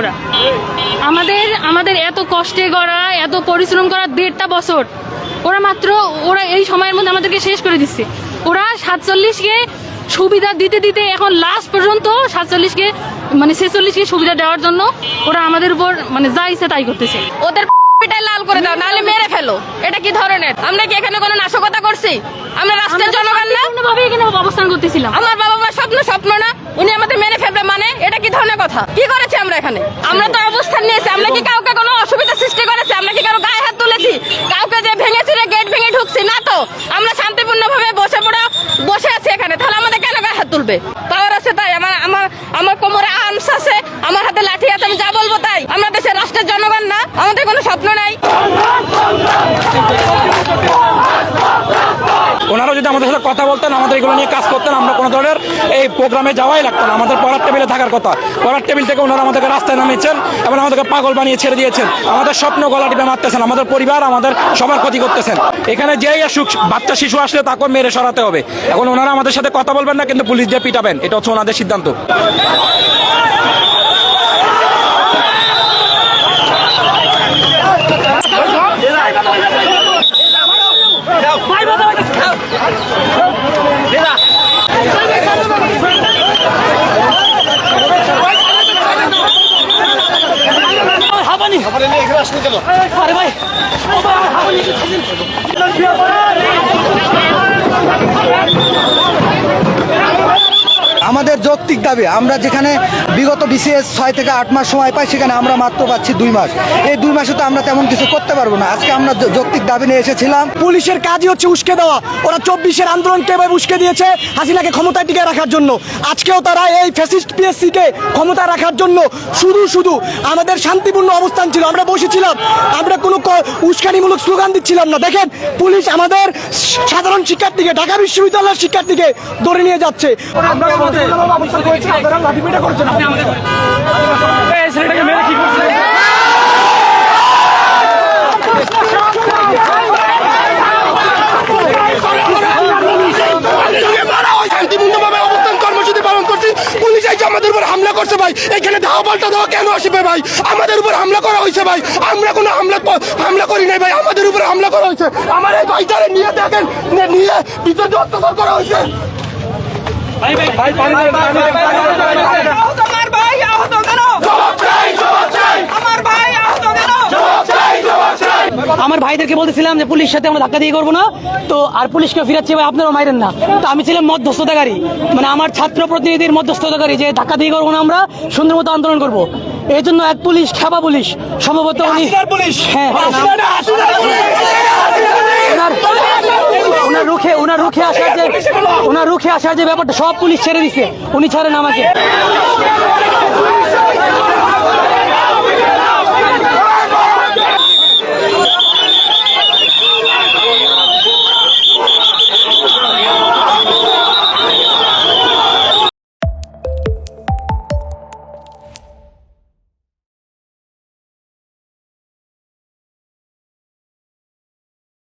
ওরা আমাদের আমাদের এত কষ্টে করা এত পরিশ্রম করা দেড়টা বছর। ওরা মাত্র ওরা এই সময়ের মধ্যে আমাদেরকে শেষ করে দিচ্ছে। ওরা সাতচল্লিশকে সুবিধা দিতে দিতে এখন লাস্ট পর্যন্ত সাতচল্লিশকে মানে ছেচল্লিশকে সুবিধা দেওয়ার জন্য ওরা আমাদের উপর মানে যা ইচ্ছে তাই করতেছে। ওদের পিটাই লাল করে দাও নাহলে মেরে ফেলো। এটা কি ধরনের? আমরা কি এখানে কোনো নাশকতা করছি? আমরা রাষ্ট্রের জনগণ না? এখানে অবস্থান করতেছিলাম। আমার বাবা মার স্বপ্ন স্বপ্ন না? উনি আমাদের মেরে ফেলবে মানে এটা কি ধরনের কথা? কি করেছি আমরা এখানে? আমরা তো অবস্থান নিয়েছি। আমরা কি কাউকে কোনো অসুবিধা সৃষ্টি করেছি? আমরা কি কারও গায়ে হাত তুলেছি? কাউকে যে ভেঙেছি রে গেট ভেঙে ঢুকছি? না তো। আমরা শান্তিপূর্ণভাবে বসে পড়া, বসে আছি এখানে। তাহলে আমাদের কেন গায়ে হাত তুলবে? পাওয়ার আছে তাই। আমার আমার আমার কোমরে আর্মস আছে। আমার হাতে লাঠি আছে। আমি যা বলব তাই। আমরা দেশের রাষ্ট্রের জনগণ না। আমাদের কোনো স্বপ্ন নাই ওনারা যদি আমাদের সাথে কথা বলতেন, আমাদের এগুলো নিয়ে কাজ করতেন, আমরা কোনো ধরনের এই প্রোগ্রামে যাওয়াই লাগতো না। আমাদের পড়ার টেবিলে থাকার কথা। পড়ার টেবিল থেকে ওনারা আমাদেরকে রাস্তায় নামিয়েছেন এবং আমাদেরকে পাগল বানিয়ে ছেড়ে দিয়েছেন। আমাদের স্বপ্ন গলা টিপে মারতেছেন, আমাদের পরিবার, আমাদের সবার ক্ষতি করতেছেন। এখানে যেই আসুক, বাচ্চা, শিশু আসলে তাকে মেরে সরাতে হবে। এখন ওনারা আমাদের সাথে কথা বলবেন না, কিন্তু পুলিশ দিয়ে পিটাবেন। এটা হচ্ছে ওনাদের সিদ্ধান্ত। আমাদের যৌক্তিক দাবি, আমরা যেখানে বিগত বিসিএস ছয় থেকে আট মাস সময় পাই, সেখানে আমরা মাত্র পাচ্ছি দুই মাস। এই দুই মাসে তো আমরা তেমন কিছু করতে পারব না। আজকে আমরা যৌক্তিক দাবি নিয়ে এসেছিলাম। পুলিশের কাজই হচ্ছে উস্কে দেওয়া। ওরা চব্বিশের আন্দোলনকে এভাবে উস্কে দিয়েছে? হাসিনাকে ক্ষমতায় টিকে রাখার জন্য। আজকেও তারা এই ফ্যাসিস্ট পিএসসিকে ক্ষমতা রাখার জন্য শুধু শুধু আমাদের শান্তিপূর্ণ অবস্থান ছিল। আমরা বসেছিলাম। আমরা কোনো উস্কানিমূলক স্লোগান দিচ্ছিলাম না। দেখেন, পুলিশ আমাদের সাধারণ শিক্ষার্থীকে, ঢাকা বিশ্ববিদ্যালয়ের শিক্ষার্থীকে ধরে নিয়ে যাচ্ছে। অবস্থান কর্মসূচি পালন করছি। পুলিশ এসে আমাদের উপর হামলা করছে ভাই। এখানে ধাওয়া পাল্টা দেওয়া কেন আসবে ভাই? আমাদের উপর হামলা করা হয়েছে ভাই। আমরা কোনো হামলা হামলা করি নাই ভাই। আমাদের উপর হামলা করা হয়েছে। আমার এই ভাইটারে নিয়ে দেখেন নিয়ে ভিতরে অত্যাচার করা হয়েছে। জবাব চাই, জবাব চাই। জবাব চাই, জবাব চাই। আমার ভাইদেরকে বলতেছিলাম যে পুলিশ সাথে আমরা ধাক্কা দিয়ে করব না তো আর পুলিশকে ফিরাচ্ছি ভাই আপনারাও মাইরেন না তো আমি ছিলাম মধ্যস্থতাকারী মানে আমার ছাত্র প্রতিনিধির মধ্যস্থতাকারী যে ধাক্কা দিয়ে করব না আমরা সুন্দর মতো আন্দোলন করব এই জন্য এক পুলিশ খেপা পুলিশ সম্ভবত উনি হ্যাঁ ওনার রুখে আসার যে ওনার রুখে আসার যে ব্যাপারটা সব পুলিশ ছেড়ে দিছে। উনি ছাড়েন আমাকে।